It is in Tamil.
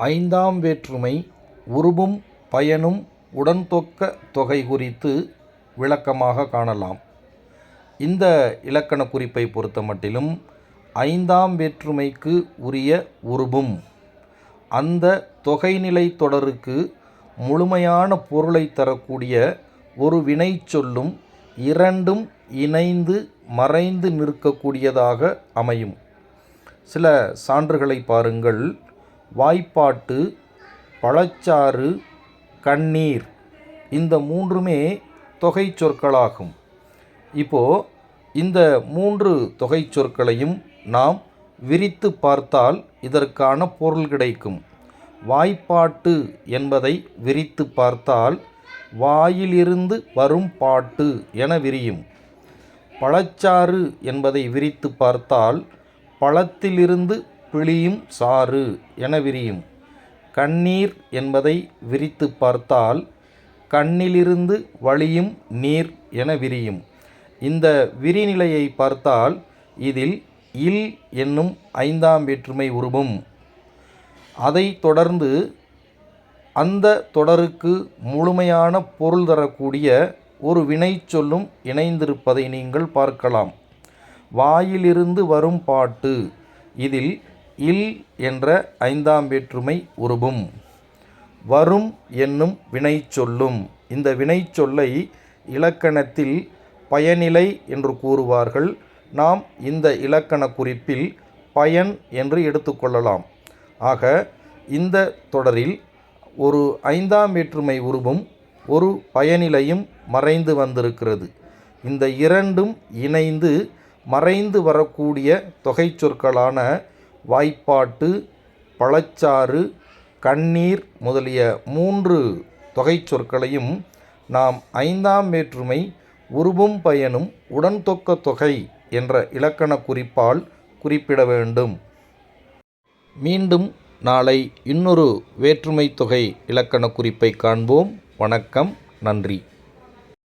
ஐந்தாம் வேற்றுமை உருபும் பயனும் உடன்தொக்க தொகை குறித்து விளக்கமாக காணலாம். இந்த இலக்கண குறிப்பை பொறுத்தமட்டிலும் ஐந்தாம் வேற்றுமைக்கு உரிய உருபும் அந்த தொகைநிலைத் தொடருக்கு முழுமையான பொருளை தரக்கூடிய ஒரு வினைச்சொல்லும் இரண்டும் இணைந்து மறைந்து நிற்கக்கூடியதாக அமையும். சில சான்றுகளைப் பாருங்கள். வாய்ப்பாட்டு பழச்சாறு கண்ணீர் இந்த மூன்றுமே தொகை சொற்களாகும். இப்போது இந்த மூன்று தொகை சொற்களையும் நாம் விரித்து பார்த்தால் இதற்கான பொருள் கிடைக்கும். வாய்ப்பாட்டு என்பதை விரித்து பார்த்தால் வாயிலிருந்து வரும் பாட்டு என விரியும். பழச்சாறு என்பதை விரித்து பார்த்தால் பழத்திலிருந்து பிழியும் சாறு என விரியும். கண்ணீர் என்பதை விரித்து பார்த்தால் கண்ணிலிருந்து வழியும் நீர் என விரியும். இந்த விரிநிலையை பார்த்தால் இதில் இல் என்னும் ஐந்தாம் வேற்றுமை உருவும். அதை தொடர்ந்து அந்த தொடருக்கு முழுமையான பொருள் தரக்கூடிய ஒரு வினைச்சொல்லும் இணைந்திருப்பதை நீங்கள் பார்க்கலாம். வாயிலிருந்து வரும் பாட்டு. இதில் இல் என்ற ஐந்தாம் வேற்றுமை உருபும். வரும் என்னும் வினைச்சொல்லும் இந்த வினைச்சொல்லை இலக்கணத்தில் பயனிலை என்று கூறுவார்கள். நாம் இந்த இலக்கண குறிப்பில் பயன் என்று எடுத்துக்கொள்ளலாம் ஆக இந்த தொடரில் ஒரு ஐந்தாம் வேற்றுமை உருவும் ஒரு பயனிலையும் மறைந்து வந்திருக்கிறது. இந்த இரண்டும் இணைந்து மறைந்து வரக்கூடிய தொகைச் சொற்களான வாய்ப்பாட்டு பழச்சாறு கண்ணீர் முதலிய மூன்று தொகைச் சொற்களையும் நாம் ஐந்தாம் வேற்றுமை உருவும் பயனும் உடன்தொக்க தொகை என்ற இலக்கண குறிப்பால் குறிப்பிட வேண்டும். மீண்டும் நாளை இன்னொரு வேற்றுமை தொகை இலக்கண குறிப்பை காண்போம். வணக்கம் நன்றி.